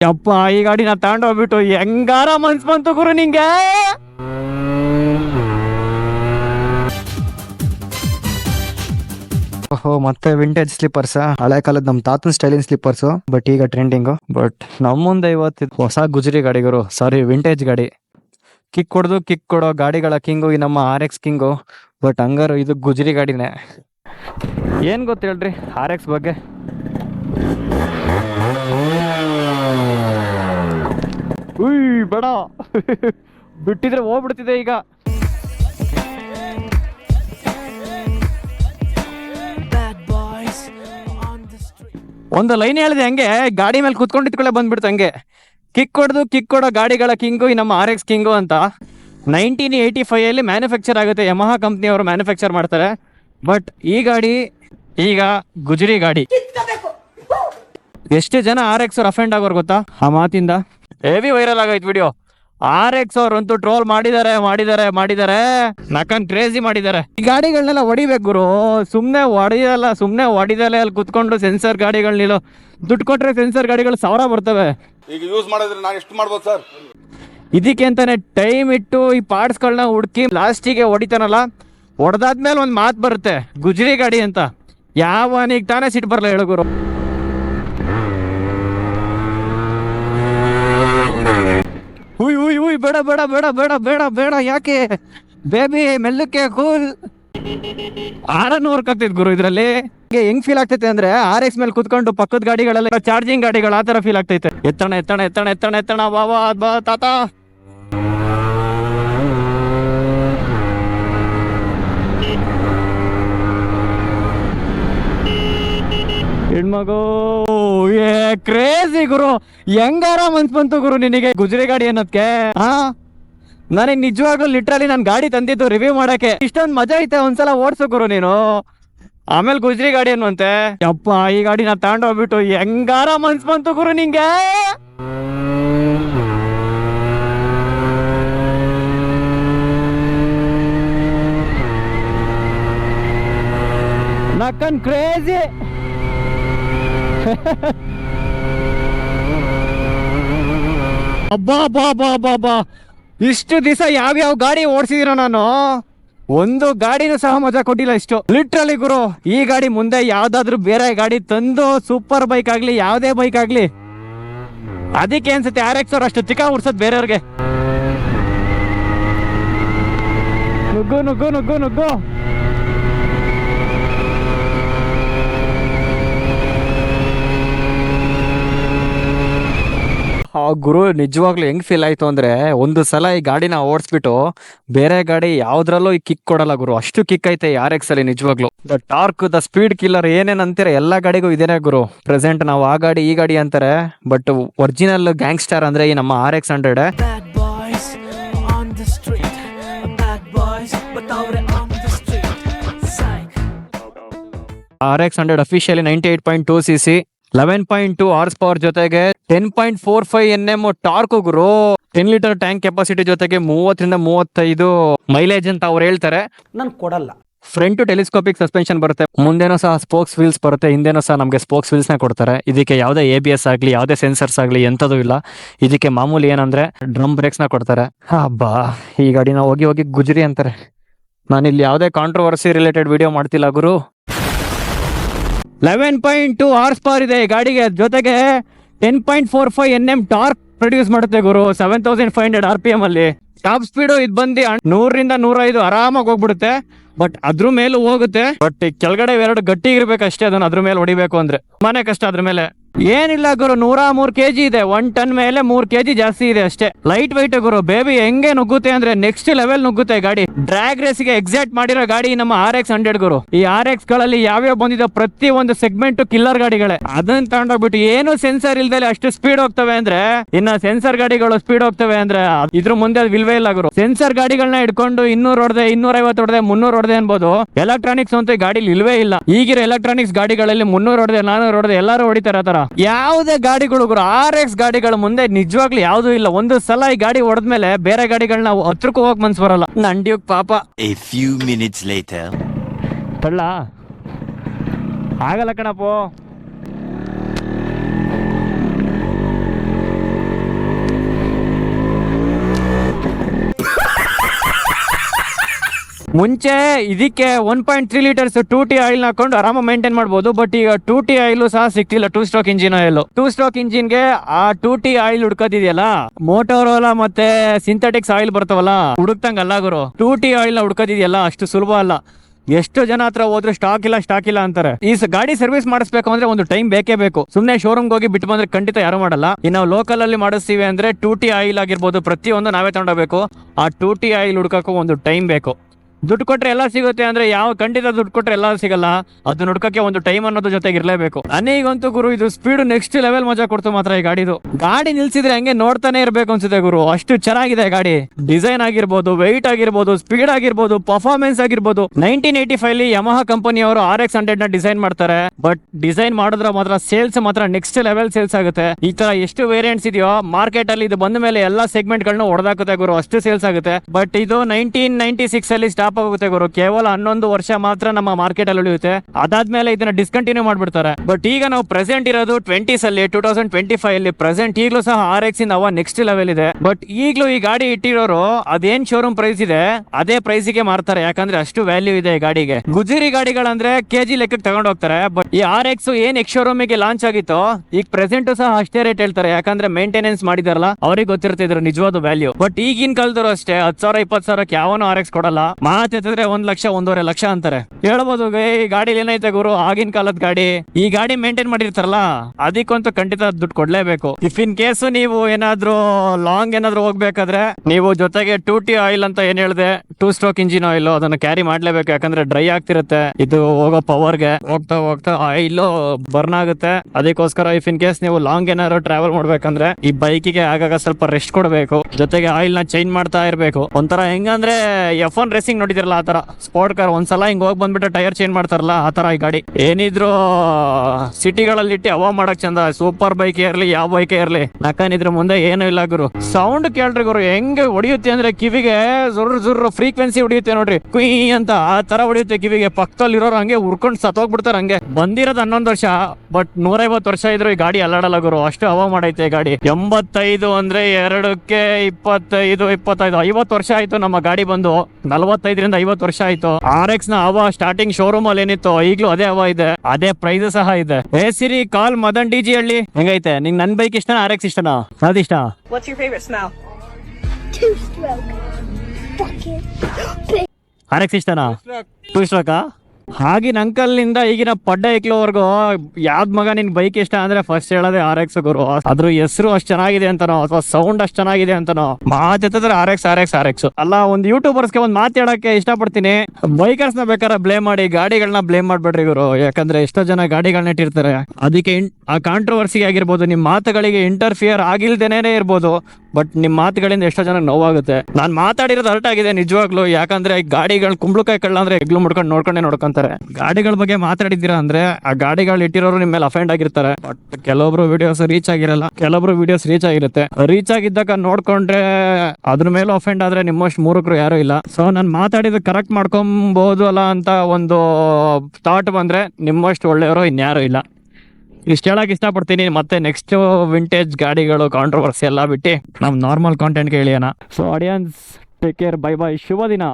ಯಪ್ಪ ಈ ಗಾಡಿ ನಾ ತಗೊಂಡೋಗ್ಬಿಟ್ಟು ಹೆಂಗಾರ ಮನ್ಸ್ ಬಂತು ಗುರು ನಿಂಗೆ? ಓಹೋ ಮತ್ತೆ ವಿಂಟೇಜ್ ಸ್ಲಿಪ್ಪರ್ಸ್ ಹಳೆ ಕಾಲದ ನಮ್ ತಾತನ ಸ್ಟೈಲಿನ್ ಸ್ಲಿಪ್ಪರ್ಸ್ ಬಟ್ ಈಗ ಟ್ರೆಂಡಿಂಗ್ ಬಟ್ ನಮ್ಮ ಮುಂದೆ ಇವತ್ತು ಹೊಸ ಗುಜರಿ ಗಾಡಿಗರು ಸಾರಿ ವಿಂಟೇಜ್ ಗಾಡಿ. ಕಿಕ್ ಕೊಡ್ದು ಕಿಕ್ ಕೊಡೋ ಗಾಡಿಗಳ ಕಿಂಗು ಈ ನಮ್ಮ ಆರ್ ಎಕ್ಸ್ ಕಿಂಗು ಬಟ್ ಹಂಗಾರು ಇದು ಗುಜರಿ ಗಾಡಿನೇ. ಏನ್ ಗೊತ್ತೇಳ್ರಿ ಆರ್ ಎಕ್ಸ್ ಬಗ್ಗೆ? ಬೇಡ. ಬಿಟ್ಟಿದ್ರೆ ಹೋಗ್ಬಿಡ್ತಿದೆ ಈಗ. ಒಂದು ಲೈನ್ ಹೇಳಿದೆ ಹಂಗೆ ಗಾಡಿ ಮೇಲೆ ಕುತ್ಕೊಂಡಿದ್ಕೊಳ್ಳೆ ಬಂದ್ಬಿಡ್ತು ಹಂಗೆ. ಕಿಕ್ ಹೊಡೆದು ಕಿಕ್ ಕೊಡೋ ಗಾಡಿಗಳ ಕಿಂಗು ಈ ನಮ್ಮ ಆರ್ ಎಕ್ಸ್ ಕಿಂಗು ಅಂತ. ನೈನ್ಟೀನ್ ಏಯ್ಟಿ ಫೈವ್ ಅಲ್ಲಿ ಮ್ಯಾನುಫ್ಯಾಕ್ಚರ್ ಆಗುತ್ತೆ ಯಮಹಾ ಕಂಪ್ನಿ ಅವರು ಮ್ಯಾನುಫ್ಯಾಕ್ಚರ್ ಮಾಡ್ತಾರೆ. ಬಟ್ ಈ ಗಾಡಿ ಈಗ ಗುಜರಿ ಗಾಡಿ. ಎಷ್ಟು ಜನ ಆರ್ ಎಕ್ಸ್ ಅವ್ರು ಅಫೆಂಡ್ ಆಗೋರು ಗೊತ್ತಾ? ಆ ಮಾತಿಂದ. ಹೆವಿ ವೈರಲ್ ಆಗೋಯ್ತು ವಿಡಿಯೋ ಆರ್ ಎಕ್ಸ್ ಅವ್ರಂತೂ ಟ್ರೋಲ್ ಮಾಡಿದ್ದಾರೆ ಮಾಡಿದ್ದಾರೆ ಮಾಡಿದ್ದಾರೆ ನಕನ್ ಕ್ರೇಜಿ ಮಾಡಿದ್ದಾರೆ ಈ ಗಾಡಿಗಳನ್ನೆಲ್ಲ ಹೊಡಿಬೇಕು ಗುರು. ಸುಮ್ಮನೆ ಹೊಡಿಯಲ್ಲ ಸುಮ್ಮನೆ ಹೊಡಿದಲ್ಲ ಅಲ್ಲಿ ಕುತ್ಕೊಂಡು ಸೆನ್ಸರ್ ಗಾಡಿಗಳನ್ನಿಲ್ಲ ದುಡ್ಡು ಕೊಟ್ಟರೆ ಸೆನ್ಸರ್ ಗಾಡಿಗಳು ಸಾವಿರ ಬರ್ತವೆ. ಈಗ ಯೂಸ್ ಮಾಡಿದ್ರೆ ನಾನು ಎಷ್ಟು ಮಾಡ್ಬೋದು ಸರ್ ಇದಕ್ಕೆ ಅಂತಾನೆ ಟೈಮ್ ಇಟ್ಟು ಈ ಪಾರ್ಟ್ಸ್ಗಳನ್ನ ಹುಡುಕಿ ಲಾಸ್ಟಿಗೆ ಹೊಡಿತಾನಲ್ಲ ಹೊಡೆದಾದ್ಮೇಲೆ ಒಂದು ಮಾತು ಬರುತ್ತೆ ಗುಜರಿ ಗಾಡಿ ಅಂತ. ಯಾವನಿಗೆ ತಾನೇ ಸಿಟ್ಟು ಬರಲ್ಲ ಹೇಳು ಗುರು. ಹುಯ್ ಹುಯ್ ಹುಯ್ ಬೇಡ ಬೇಡ ಬೇಡ ಬೇಡ ಬೇಡ ಬೇಡ, ಯಾಕೆ? ಬೇಬಿ, ಮೆಲ್ಲಕ್ಕೆ ಕೂಲ್. ಆರನ್ನು ವರ್ಕ್ ಆಗ್ತೈತೆ ಗುರು ಇದರಲ್ಲಿ. ಹೆಂಗ್ ಫೀಲ್ ಆಗ್ತೈತೆ ಅಂದ್ರೆ ಆರ್ ಎಕ್ಸ್ ಮೇಲೆ ಕುತ್ಕೊಂಡು ಪಕ್ಕದ ಗಾಡಿಗಳೆಲ್ಲ ಚಾರ್ಜಿಂಗ್ ಗಾಡಿಗಳು ಆ ತರ ಫೀಲ್ ಆಗ್ತೈತೆ. ಎತ್ತಣ ಎತ್ತಣ ಎತ್ತಣ ಎತ್ತಣ ಎತ್ತಣ ಬಾ ಬಾ, ತಾತ. ಹೆಣ್ಮಗೋ ಕ್ರೇಜಿ ಗುರು. ಹೆಂಗಾರ ಮನ್ಸ್ ಬಂತು ಗುರು ನಿನಗೆ ಗುಜರಿ ಗಾಡಿ ಅನ್ನೋದಕ್ಕೆ ಹಾ? ನನಗೆ ನಿಜವಾಗ್ಲೂ ಲಿಟ್ರಲಿ ನಾನು ಗಾಡಿ ತಂದಿದ್ದು ರಿವ್ಯೂ ಮಾಡಕ್ಕೆ. ಇಷ್ಟೊಂದು ಮಜಾ ಐತೆ ಒಂದ್ಸಲ ಓಡ್ಸು ಗುರು ನೀನು. ಆಮೇಲೆ ಗುಜರಿ ಗಾಡಿ ಅನ್ನುವಂತೆ. ಯಪ್ಪ, ಈ ಗಾಡಿ ನಾ ತಗೊಂಡೋಗ್ಬಿಟ್ಟು ಹೆಂಗಾರ ಮನ್ಸ್ ಬಂತು ಗುರು ನಿಂಗೆ? ನಕ್ಕನ್ ಕ್ರೇಜಿ ಅಬ್ಬಾ ಬಾ ಬಾ ಬಾ ಬಾ ಇಷ್ಟು ದಿವಸ ಯಾವ್ಯಾವ ಗಾಡಿ ಓಡಿಸಿದಿರೋ ನಾನು? ಒಂದು ಗಾಡಿನೂ ಸಹ ಮಜಾ ಕೊಟ್ಟಿಲ್ಲ ಇಷ್ಟು. ಲಿಟ್ರಲಿ ಗುರು, ಈ ಗಾಡಿ ಮುಂದೆ ಯಾವ್ದಾದ್ರು ಬೇರೆ ಗಾಡಿ ತಂದು ಸೂಪರ್ ಬೈಕ್ ಆಗ್ಲಿ, ಯಾವ್ದೇ ಬೈಕ್ ಆಗ್ಲಿ. ಅದಕ್ಕೆ ಅನ್ಸುತ್ತೆ ಆರ್ ಎಕ್ಸ್ ಅವ್ರು ಅಷ್ಟು ಚಿಕ್ಕ ಉಡ್ಸೋದ್ ಬೇರೆಯವ್ರಿಗೆ. ನುಗ್ಗು ನುಗ್ಗು ನುಗ್ಗು ನುಗ್ಗು. ಆ ಗುರು ನಿಜವಾಗ್ಲೂ ಹೆಂಗ್ ಫೀಲ್ ಆಯ್ತು ಅಂದ್ರೆ ಒಂದು ಸಲ ಈ ಗಾಡಿನ ಓಡಿಸ್ಬಿಟ್ಟು ಬೇರೆ ಗಾಡಿ ಯಾವ್ದ್ರಲ್ಲೂ ಈ ಕಿಕ್ ಕೊಡಲ್ಲ ಗುರು. ಅಷ್ಟು ಕಿಕ್ ಐತೆ ಆರ್ ಎಕ್ಸ್ ಅಲ್ಲಿ ನಿಜವಾಗ್ಲು. The torque the speed killer ಏನೇನ್ ಅಂತೀರ ಎಲ್ಲಾ ಗಾಡಿಗೂ ಇದೇನೆ ಗುರು. ಪ್ರೆಸೆಂಟ್ ನಾವು ಆ ಗಾಡಿ ಈ ಗಾಡಿ ಅಂತಾರೆ. ಬಟ್ ಒರಿಜಿನಲ್ ಗ್ಯಾಂಗ್ಸ್ಟರ್ ಅಂದ್ರೆ ಈ ನಮ್ಮ R X hundred. R X hundred officially ninety eight point two C C eleven point two horse power ಜೊತೆಗೆ ten point four five N M torque ಗುರು. ಟೆನ್ ಲೀಟರ್ ಟ್ಯಾಂಕ್ ಕೆಪಾಸಿಟಿ ಜೊತೆಗೆ ಮೂವತ್ತರಿಂದ ಮೂವತ್ತೈದು mileage ಅಂತ ಅವ್ರು ಹೇಳ್ತಾರೆ. ನಾನು ಕೊಡಲ್ಲ. ಫ್ರಂಟ್ ಟೆಲಿಸ್ಕೋಪಿಕ್ ಸಸ್ಪೆನ್ಷನ್ ಬರುತ್ತೆ. ಮುಂದೆನೂ ಸಹ ಸ್ಪೋಕ್ಸ್ ವೀಲ್ಸ್ ಬರುತ್ತೆ ಹಿಂದೆನೂ ಸಹ ನಮಗೆ ಸ್ಪೋಕ್ಸ್ ವೀಲ್ಸ್ನ ಕೊಡ್ತಾರೆ. ಇದಕ್ಕೆ ಯಾವುದೇ ಎ ಬಿ ಎಸ್ ಆಗಲಿ ಯಾವುದೇ ಸೆನ್ಸರ್ಸ್ ಆಗಲಿ ಎಂಥದ್ದು ಇಲ್ಲ. ಇದಕ್ಕೆ ಮಾಮೂಲಿ ಏನಂದ್ರೆ ಡ್ರಮ್ ಬ್ರೇಕ್ಸ್ನ ಕೊಡ್ತಾರೆ. ಹಬ್ಬಾ ಈ ಗಾಡಿನ ಹೋಗಿ ಹೋಗಿ ಗುಜರಿ ಅಂತಾರೆ. ನಾನು ಇಲ್ಲಿ ಯಾವುದೇ ಕಾಂಟ್ರವರ್ಸಿ ರಿಲೇಟೆಡ್ ವಿಡಿಯೋ ಮಾಡ್ತಿಲ್ಲ ಗುರು. Eleven point two horse power ಇದೆ ಗಾಡಿಗೆ. ಜೊತೆಗೆ ten point four five N M torque produce ಮಾಡುತ್ತೆ ಗುರು, seven thousand five hundred R P M ಅಲ್ಲಿ. ಟಾಪ್ ಸ್ಪೀಡು ಇದು ಬಂದು ನೂರರಿಂದ ನೂರೈದು ಆರಾಮಾಗಿ ಹೋಗ್ಬಿಡುತ್ತೆ, ಬಟ್ ಅದ್ರ ಮೇಲೂ ಹೋಗುತ್ತೆ. ಬಟ್ ಕೆಳಗಡೆ ಎರಡು ಗಟ್ಟಿ ಇರಬೇಕು ಅಷ್ಟೇ ಅದನ್ನ ಅದ್ರ ಮೇಲೆ ಹೊಡಿಬೇಕು ಅಂದ್ರೆ. ಮನೆ ಕಷ್ಟ ಅದ್ರ ಮೇಲೆ. ಏನಿಲ್ಲ ಗುರು, ನೂರ ಮೂರ್ ಕೆಜಿ ಇದೆ. ಒನ್ ಟನ್ ಮೇಲೆ ಮೂರ್ ಕೆಜಿ ಜಾಸ್ತಿ ಇದೆ ಅಷ್ಟೇ. ಲೈಟ್ ವೈಟ್ ಗುರು ಬೇಬಿ ಹೆಂಗೆ ನುಗ್ಗುತ್ತೆ ಅಂದ್ರೆ ನೆಕ್ಸ್ಟ್ ಲೆವೆಲ್ ನುಗ್ಗುತ್ತೆ ಗಾಡಿ. ಡ್ರ್ಯಾಗ್ ರೇಸ್ಗೆ ಎಕ್ಸಾಕ್ಟ್ ಮಾಡಿರೋ ಗಾಡಿ ನಮ್ಮ ಆರ್ ಎಕ್ಸ್ ಹಂಡ್ರೆಡ್ ಗುರು. ಈ ಆರ್ ಎಕ್ಸ್ಗಳಲ್ಲಿ ಯಾವ್ಯಾವ ಬಂದಿದ ಪ್ರತಿ ಒಂದು ಸೆಗ್ಮೆಂಟ್ ಕಿಲ್ಲರ್ ಗಾಡಿಗಳೇ. ಅದನ್ನ ತಗೊಂಡೋಗ್ಬಿಟ್ಟು ಏನು ಸೆನ್ಸರ್ ಇಲ್ದಲೆ ಅಷ್ಟು ಸ್ಪೀಡ್ ಹೋಗ್ತವೆ ಅಂದ್ರೆ, ಇನ್ನ ಸೆನ್ಸರ್ ಗಾಡಿಗಳು ಸ್ಪೀಡ್ ಹೋಗ್ತವೆ ಅಂದ್ರೆ ಅದ್- ಇದ್ರ ಮುಂದೆ ವಿಲ್ವೇ ಇಲ್ಲ ಗುರು. ಸೆನ್ಸರ್ ಗಾಡಿಗಳನ್ನ ಇಟ್ಕೊಂಡು ಇನ್ನೂರ್ ಹೊಡೆದೆ ಇನ್ನೂರ ಐವತ್ತು ಹೊಡೆದೆ, ಮುನ್ನೂರ್ ಹೊಡೆದೆ ಅನ್ಬೋದು. ಎಲೆಕ್ಟ್ರಾನಿಕ್ಸ್ ಅಂತ ಗಾಡಿಲಿ ಇಲ್ವೇ ಇಲ್ಲ. ಈಗಿರೋ ಎಲೆಕ್ಟ್ರಾನಿಕ್ಸ್ ಗಾಡಿಗಳಲ್ಲಿ ಮುನ್ನೂರ್ ಹೊಡೆದೆ, ನಾನೂರ್ ಹೊಡೆದೆ, ಎಲ್ಲಾರು ಹೊಡಿತಾರೆ ಆತರ ತರ ಯಾವುದೇ ಗಾಡಿಗಳು ಗುರು ಆರ್ ಎಕ್ಸ್ ಗಾಡಿಗಳ ಮುಂದೆ ನಿಜವಾಗ್ಲೂ ಯಾವ್ದು ಇಲ್ಲ. ಒಂದು ಸಲ ಈ ಗಾಡಿ ಹೊಡೆದ್ಮೇಲೆ ಬೇರೆ ಗಾಡಿಗಳನ್ನ ಹತ್ರಕ್ಕೂ ಹೋಗ್ ಮನ್ಸ್ ಬರಲ್ಲ. ನಂಡಿಯೋಗ್ ಪಾಪ. A few minutes later. ತಳ್ಳ. ಆಗಲ್ಲ ಕಣಪ್ಪೋ. ಮುಂಚೆ ಇದಕ್ಕೆ one point three litres two T oil ಹಾಕೊಂಡು ಆರಾಮ ಮೇಂಟೈನ್ ಮಾಡಬಹುದು ಬಟ್ ಈಗ ಟೂ ಟಿ ಆಯಿಲ್ ಸಹ ಸಿಕ್ತಿಲ್ಲ two stroke engine oil two stroke ಇಂಜಿನ್ಗೆ ಆ ಟೂ ಟಿ ಆಯಿಲ್ ಹುಡ್ಕೋದಿದೆಯಲ್ಲ? ಮೋಟೋರೋಲಾ ಮತ್ತೆ ಸಿಂಥೆಟಿಕ್ಸ್ ಆಯಿಲ್ ಬರ್ತಾವಲ್ಲ? ಹುಡುಕ್ತಂಗಲ್ಲ ಗುರು. ಟೂ ಟಿ ಆಯಿಲ್ನ ಹುಡ್ಕೋದಿದೆಯಲ್ಲ, ಅಷ್ಟು ಸುಲಭ ಅಲ್ಲ. ಎಷ್ಟು ಜನ ಹತ್ರ ಹೋದ್ರೆ ಸ್ಟಾಕ್ ಇಲ್ಲ ಸ್ಟಾಕ್ ಇಲ್ಲ ಅಂತಾರೆ. ಈ ಗಾಡಿ ಸರ್ವಿಸ್ ಮಾಡಿಸ್ಬೇಕು ಅಂದ್ರೆ ಒಂದು ಟೈಮ್ ಬೇಕೇ ಬೇಕು. ಸುಮ್ನೆ ಶೋರೂಮ್ ಹೋಗಿ ಬಿಟ್ಟು ಬಂದ್ರೆ ಖಂಡಿತ ಯಾರು ಮಾಡಲ್ಲ. ಈ ನಾವು ಲೋಕಲ್ ಅಲ್ಲಿ ಮಾಡಿಸ್ತೀವಿ ಅಂದ್ರೆ ಟೂ ಟಿ ಆಯಿಲ್ ಆಗಿರ್ಬೋದು, ಪ್ರತಿಯೊಂದು ನಾವೇ ತಗೊಂಡೋಗ್ಬೇಕು. ಆ ಟೂ ಟಿ ಆಯಿಲ್ ಹುಡ್ಕಕ್ಕೂ ಒಂದು ಟೈಮ್ ಬೇಕು. ದುಡ್ಡು ಕೊಟ್ರೆ ಎಲ್ಲ ಸಿಗುತ್ತೆ ಅಂದ್ರೆ ಯಾವ ಖಂಡಿತ ದುಡ್ಡು ಕೊಟ್ರೆ ಎಲ್ಲ ಸಿಗಲ್ಲ. ಅದನ್ನ ಹುಡ್ಕಕ್ಕೆ ಒಂದು ಟೈಮ್ ಅನ್ನೋದು ಜೊತೆಗೆ ಇರಲೇಬೇಕು ನನಗಂತೂ ಗುರು, ಇದು ಸ್ಪೀಡ್ ನೆಕ್ಸ್ಟ್ ಲೆವೆಲ್ ಮಜಾ ಕೊಡ್ತು ಮಾತ್ರ ಈ ಗಾಡಿದು. ಗಾಡಿ ನಿಲ್ಸಿದ್ರೆ ಹಂಗೆ ನೋಡ್ತಾನೆ ಇರ್ಬೇಕು ಅನ್ಸುತ್ತೆ ಗುರು. ಅಷ್ಟು ಚೆನ್ನಾಗಿದೆ ಗಾಡಿ. ಡಿಸೈನ್ ಆಗಿರ್ಬೋದು ವೈಟ್ ಆಗಿರ್ಬೋದು ಸ್ಪೀಡ್ ಆಗಿರ್ಬೋದು ಪರ್ಫಾರ್ಮೆನ್ಸ್ ಆಗಿರ್ಬೋದು. ನೈನ್ಟೀನ್ ಏಟಿ ಫೈವ್ ಯಮಹ ಕಂಪನಿಯವರು ಆರ್ ಎಕ್ಸ್ ಹಂಡ್ರೆಡ್ನ ಡಿಸೈನ್ ಮಾಡ್ತಾರೆ. ಬಟ್ ಡಿಸೈನ್ ಮಾಡಿದ್ರ ಮಾತ್ರ ಸೇಲ್ಸ್ ಮಾತ್ರ ನೆಕ್ಸ್ಟ್ ಲೆವೆಲ್ ಸೇಲ್ಸ್ ಆಗುತ್ತೆ. ಈ ತರ ಎಷ್ಟು ವೇರಿಯಂಟ್ಸ್ ಇದೆಯೋ ಮಾರ್ಕೆಟ್ ಅಲ್ಲಿ ಇದು ಬಂದ ಮೇಲೆ ಎಲ್ಲಾ ಸೆಗ್ಮೆಂಟ್ ಗಳನ್ನ ಹೊಡೆದಾಕುತ್ತೆ ಗುರು. ಅಷ್ಟು ಸೇಲ್ಸ್ ಆಗುತ್ತೆ. ಬಟ್ ಇದು ನೈನ್ಟೀನ್ ನೈನ್ಟಿ ಸಿಕ್ಸ್ ಅಲ್ಲಿ ಸ್ಟಾಪ್ ಆಗುತ್ತೆ ಗುರು. ಕೇವಲ ಹನ್ನೊಂದು ವರ್ಷ ಮಾತ್ರ ನಮ್ಮ ಮಾರ್ಕೆಟ್ ಅಲ್ಲಿ ಉಳಿಯುತ್ತೆ. ಅದಾದ್ಮೇಲೆ ಇದನ್ನ ಡಿಸ್ಕಂಟಿನ್ಯೂ ಮಾಡ್ಬಿಡ್ತಾರೆ. ಬಟ್ ಈಗ ನಾವು ಪ್ರೆಸೆಂಟ್ ಇರೋದು ಟ್ವೆಂಟೀಸ್ ಅಲ್ಲಿ ಟೂ ತೌಸಂಡ್ ಟ್ವೆಂಟಿ ಫೈವ್ ಅಲ್ಲಿ. ಪ್ರೆಸೆಂಟ್ ಈಗಲೂ ಸಹ ಆರ್ ಎಕ್ಸ್ ಇಂದ ಅವ ನೆಕ್ಸ್ಟ್ ಲೆವೆಲ್ ಇದೆ. ಬಟ್ ಈಗಲೂ ಈ ಗಾಡಿ ಇಟ್ಟಿರೋರು ಅದೇನ್ ಶೋರೂಮ್ ಪ್ರೈಸ್ ಇದೆ, ಅದೇ ಪ್ರೈಸ್ಗೆ ಮಾರ್ತಾರೆ. ಯಾಕಂದ್ರೆ ಅಷ್ಟು ವ್ಯಾಲ್ಯೂ ಇದೆ ಈ ಗಾಡಿಗೆ. ಗುಜರಿ ಗಾಡಿಗಳಂದ್ರೆ ಕೆಜಿ ಲೆಕ್ಕಕ್ಕೆ ತಗೊಂಡು ಹೋಗ್ತಾರೆ. ಬಟ್ ಈ ಆರ್ ಎಕ್ಸ್ ಏನ್ ಎಕ್ಸ್ ಶೋರೂಮ್ಗೆ ಲಾಂಚ್ ಆಗಿತ್ತು, ಈಗ ಪ್ರೆಸೆಂಟ್ ಸಹ ಅಷ್ಟೇ ರೇಟ್ ಹೇಳ್ತಾರೆ. ಯಾಕಂದ್ರೆ ಮೇಂಟೆನೆನ್ಸ್ ಮಾಡಿದಾರಲ್ಲ, ಅವ್ರಿಗೆ ಗೊತ್ತಿರುತ್ತೆ ಇದ್ರ ನಿಜವಾದ ವ್ಯಾಲ್ಯೂ ಬಟ್ ಈಗಿನ ಕಾಲದವರು ಅಷ್ಟೇ, ಹತ್ತು ಸಾವಿರ, ಇಪ್ಪತ್ತು ಸಾವಿರಕ್ಕೆ ಯಾವನು ಆರ್ ಎಕ್ಸ್ ಕೊಡಲ್ಲ. ಮಾತೆತ್ತಿದ್ರೆ ಒಂದ್ ಲಕ್ಷ, ಒಂದೂವರೆ ಲಕ್ಷ ಅಂತಾರೆ. ಹೇಳ್ಬೋದು ಈ ಗಾಡಿ ಏನೈತೆ ಗುರು? ಆಗಿನ ಕಾಲದ ಗಾಡಿ. ಈ ಗಾಡಿ ಮೇಂಟೈನ್ ಮಾಡಿರ್ತಾರಲ್ಲ, ಅದಕ್ಕಂತೂ ಖಂಡಿತ ದುಡ್ಡು ಕೊಡ್ಲೇಬೇಕು. ಇಫ್ ಇನ್ ಕೇಸ್ ನೀವು ಏನಾದ್ರೂ ಲಾಂಗ್ ಏನಾದ್ರು ಹೋಗ್ಬೇಕಾದ್ರೆ, ನೀವು ಜೊತೆಗೆ ಟೂ ಟಿ ಆಯಿಲ್ ಅಂತ ಏನ್ ಹೇಳಿದೆ? ಟೂ ಸ್ಟ್ರೋಕ್ ಇಂಜಿನ್ ಆಯಿಲ್ ಅದನ್ನ ಕ್ಯಾರಿ ಮಾಡ್ಲೇಬೇಕು. ಯಾಕಂದ್ರೆ ಡ್ರೈ ಆಗ್ತಿರುತ್ತೆ. ಇದು ಹೋಗೋ ಪವರ್ಗೆ ಹೋಗ್ತಾ ಹೋಗ್ತಾ ಆಯಿಲ್ ಬರ್ನ್ ಆಗುತ್ತೆ. ಅದಕ್ಕೋಸ್ಕರ ಇಫ್ ಇನ್ ಕೇಸ್ ನೀವು ಲಾಂಗ್ ಏನಾದ್ರು ಟ್ರಾವೆಲ್ ಮಾಡ್ಬೇಕಂದ್ರೆ, ಈ ಬೈಕಿಗೆ ಆಗಾಗ ಸ್ವಲ್ಪ ರೆಸ್ಟ್ ಕೊಡಬೇಕು. ಜೊತೆಗೆ ಆಯಿಲ್ನ ಚೇಂಜ್ ಮಾಡ್ತಾ ಇರಬೇಕು. ಒಂಥರ ಹೆಂಗಂದ್ರೆ ಎಫ್ ಒನ್ ರೇಸಿಂಗ್ ನೋಡಿದಿರಲ್ಲ ಆ ತರ. ಸ್ಪೋರ್ಟ್ ಕಾರ್ ಒಂದ್ಸಲ ಹಿಂಗ್ ಹೋಗಿ ಬಂದ್ಬಿಟ್ಟು ಟೈರ್ ಚೇಂಜ್ ಮಾಡ್ತಾರಲ್ಲ ಆ ತರ ಈ ಗಾಡಿ. ಏನಿದ್ರು, ಸಿಟಿಗಳಲ್ಲಿ ಇಟ್ಟು ಹವಾ ಮಾಡಕ್ ಚಂದ. ಸೂಪರ್ ಬೈಕ್ ಇರ್ಲಿ, ಯಾವ ಬೈಕ್ ಇರ್ಲಿ. ನಕ್ಕನಿದ್ರ ಮುಂದೆ ಏನು ಇಲ್ಲ ಗುರು. ಸೌಂಡ್ ಕೇಳ್ರಿ ಗುರು, ಹೆಂಗೆ ಹೊಡಿಯುತ್ತೆ ಅಂದ್ರೆ ಕಿವಿಗೆ ಜುರ್ ಜುರ್ ಫ್ರೀಕ್ವೆನ್ಸಿ ಹೊಡಿಯುತ್ತೆ ನೋಡ್ರಿ. ಕುಯ್ ಅಂತ ಆ ತರ ಹೊಡಿಯುತ್ತೆ ಕಿವಿಗೆ. ಪಕ್ಕದಲ್ಲಿ ಇರೋರು ಹಂಗೆ ಉರ್ಕೊಂಡು ಸತ್ತೋಗ್ಬಿಡ್ತಾರೆ ಹಂಗೆ. ಬಂದಿರೋದು ಹನ್ನೊಂದು ವರ್ಷ ಬಟ್ ನೂರೈವತ್ತು ವರ್ಷ ಇದ್ರು ಈ ಗಾಡಿ ಅಲ್ಲಾಡಲ್ಲ ಗುರು. ಅಷ್ಟು ಹವಾ ಮಾಡೈತೆ ಈ ಗಾಡಿ. ಎಂಬತ್ತೈದು ಅಂದ್ರೆ ಎರಡಕ್ಕೆ ಇಪ್ಪತ್ತೈದು ಇಪ್ಪತ್ತೈದು, ಐವತ್ತು ವರ್ಷ ಆಯ್ತು ನಮ್ಮ ಗಾಡಿ ಬಂದು. ನಲವತ್ತೈದರಿಂದ ಐವತ್ತು ವರ್ಷ ಆಯ್ತು. ಆರ್ ಎಕ್ಸ್ನ ಅವ ಸ್ಟಾರ್ಟಿಂಗ್ ಶೋರೂಮ್ ಅಲ್ಲಿ ಏನಿತ್ತು ಈಗಲೂ ಅದೇ ಹವಾ ಇದೆ. ಅದೇ ಪ್ರೈಸ್ ಸಹ ಇದೆ. ಏ Siri call Madan D J Halli ಹೆಂಗೈತೆ? ನಿಂಗ್ ನನ್ ಬೈಕ್ ಇಷ್ಟನಾ ಆರ್ ಎಕ್ಸ್ ಇಷ್ಟನಾ? ಅದಿಷ್ಟ. ಆರ್ ಎಕ್ಸ್ ಇಷ್ಟನಾ? ಟೂ ಸ್ಟ್ರೋಕಾ ಆಗಿನ ಅಂಕಲ್ನಿಂದ ಈಗಿನ ಪಡ್ಡ ಇಕ್ಲೋವರೆಗೂ ಯಾವ್ದ್ ಮಗ ನಿನ್ ಬೈಕ್ ಇಷ್ಟ ಅಂದ್ರೆ ಫಸ್ಟ್ ಹೇಳೋದೇ ಆರ್ ಎಕ್ಸ್ ಗುರು. ಅದ್ರ ಹೆಸರು ಅಷ್ಟ್ ಚೆನ್ನಾಗಿದೆ ಅಂತನೋ, ಅಥವಾ ಸೌಂಡ್ ಅಷ್ಟ್ ಚೆನ್ನಾಗಿದೆ ಅಂತನೋ. ಮಾತೆತ್ತಿದ್ರೆ R X R X R X ಅಲ್ಲ, ಒಂದ್ ಯೂಟ್ಯೂಬರ್ಸ್ಗೆ ಒಂದ್ ಮಾತು ಹೇಳಕ್ಕೆ ಇಷ್ಟಪಡ್ತೀನಿ. ಬೈಕರ್ಸ್ನ ಬೇಕಾದ್ರೆ ಬ್ಲೇಮ್ ಮಾಡಿ ಗಾಡಿಗಳನ್ನ ಬ್ಲೇಮ್ ಮಾಡ್ಬೇಡ್ರಿ ಗುರು. ಯಾಕಂದ್ರೆ ಎಷ್ಟೋ ಜನ ಗಾಡಿಗಳನ್ನ ಇಟ್ಟಿರ್ತಾರೆ. ಅದಕ್ಕೆ ಆ ಕಾಂಟ್ರವರ್ಸಿ ಆಗಿರ್ಬೋದು, ನಿಮ್ ಮಾತುಗಳಿಗೆ ಇಂಟರ್ಫಿಯರ್ ಆಗಿಲ್ದೇನೆ ಇರ್ಬೋದು. ಬಟ್ ನಿಮ್ಮ ಮಾತುಗಳಿಂದ ಎಷ್ಟೋ ಜನ ನೋವಾಗುತ್ತೆ. ನಾನು ಮಾತಾಡಿರೋದು ಅರ್ಟ್ ಆಗಿದೆ ನಿಜವಾಗ್ಲು. ಯಾಕಂದ್ರೆ ಈ ಗಾಡಿಗಳು ಕುಂಬಳಕಾಯಿ ಕಳ್ಳ ಅಂದ್ರೆ ಹೆಗ್ಲು ಮುಡ್ಕೊಂಡು ನೋಡ್ಕೊಂಡೆ ನೋಡ್ಕೊಂತಾರೆ. ಗಾಡಿಗಳ ಬಗ್ಗೆ ಮಾತಾಡಿದ್ದೀರಾ ಅಂದ್ರೆ, ಆ ಗಾಡಿಗಳು ಇಟ್ಟಿರೋರು ನಿಮ್ಮ ಮೇಲೆ ಅಫೆಂಡ್ ಆಗಿರ್ತಾರೆ. ಬಟ್ ಕೆಲವೊಬ್ರು ವಿಡಿಯೋಸ್ ರೀಚ್ ಆಗಿರಲ್ಲ. ಕೆಲವೊಬ್ರು ವಿಡಿಯೋಸ್ ರೀಚ್ ಆಗಿರುತ್ತೆ. ರೀಚ್ ಆಗಿದ್ದಾಗ ನೋಡ್ಕೊಂಡ್ರೆ ಅದ್ರ ಮೇಲೆ ಅಫೆಂಡ್ ಆದ್ರೆ ನಿಮ್ಮಷ್ಟು ಮೂರಕ್ರು ಯಾರು ಇಲ್ಲ. ಸೊ ನಾನು ಮಾತಾಡಿದ ಕರೆಕ್ಟ್ ಮಾಡ್ಕೊಬಹುದು ಅಲ್ಲ ಅಂತ ಒಂದು ಥಾಟ್ ಬಂದ್ರೆ ನಿಮ್ಮಷ್ಟು ಒಳ್ಳೆಯವರು ಇನ್ಯಾರು ಇಲ್ಲ. ಇಷ್ಟು ಹೇಳಕ್ ಇಷ್ಟಪಡ್ತೀನಿ. ಮತ್ತೆ ನೆಕ್ಸ್ಟ್ ವಿಂಟೇಜ್ ಗಾಡಿಗಳು ಕಾಂಟ್ರವರ್ಸಿ ಎಲ್ಲ ಬಿಟ್ಟು, ನಮ್ normal content ಕೇಳಿಯೋಣ so audience take care bye bye ಶುಭ ದಿನ.